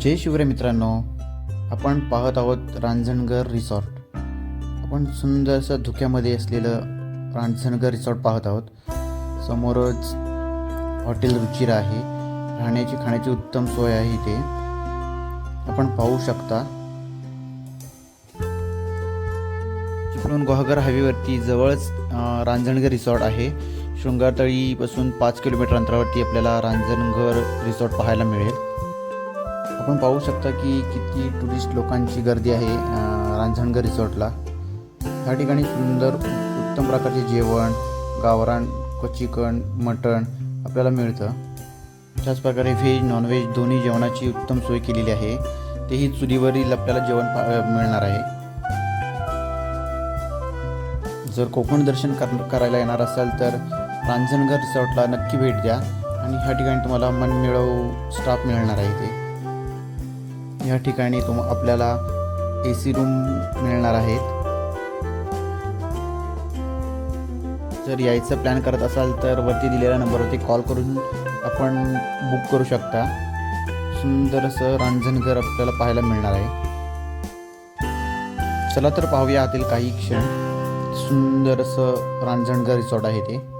जय शिवरे मित्रांनो आपण पाहत आहोत रांजणगर रिसॉर्ट. आपण सुंदरसं धुक्यामध्ये असलेलं रांजणगर रिसॉर्ट पाहत आहोत. समोरच हॉटेल रुचिरा आहे. राहण्याची खाण्याची उत्तम सोय आहे इथे. आपण पाहू शकता चिपळूण गुहागर हायवेवरती जवळच रांजणगर रिसॉर्ट आहे. शृंगारतळीपासून पाच किलोमीटर अंतरावरती आपल्याला रांजणगर रिसॉर्ट पाहायला मिळेल. आपण पाहू शकता की किती टुरिस्ट लोकांची गर्दी आहे रांझणगर रिसॉर्टला. ह्या ठिकाणी सुंदर उत्तम प्रकारचे जेवण गावरान चिकन मटण आपल्याला मिळतं. त्याचप्रकारे व्हेज नॉनव्हेज दोन्ही जेवणाची उत्तम सोय केलेली आहे. तेही चुलीवरील आपल्याला जेवण पा मिळणार आहे. जर कोकण दर्शन कर करायला येणार असाल तर रांजणगर रिसॉर्टला नक्की भेट द्या आणि ह्या ठिकाणी तुम्हाला मनमिळव स्टाफ मिळणार आहे ते या ठिकाणी तुम आपल्याला ए सी रूम मिळणार आहेत. जर यायचं प्लॅन करत असाल तर वरती दिलेल्या नंबरवरती कॉल करून आपण बुक करू शकता. सुंदर असं रांजणघर आपल्याला पाहायला मिळणार आहे. चला तर पाहूया आतील काही क्षण. सुंदर असं रांजणघर रिसॉर्ट आहे ते.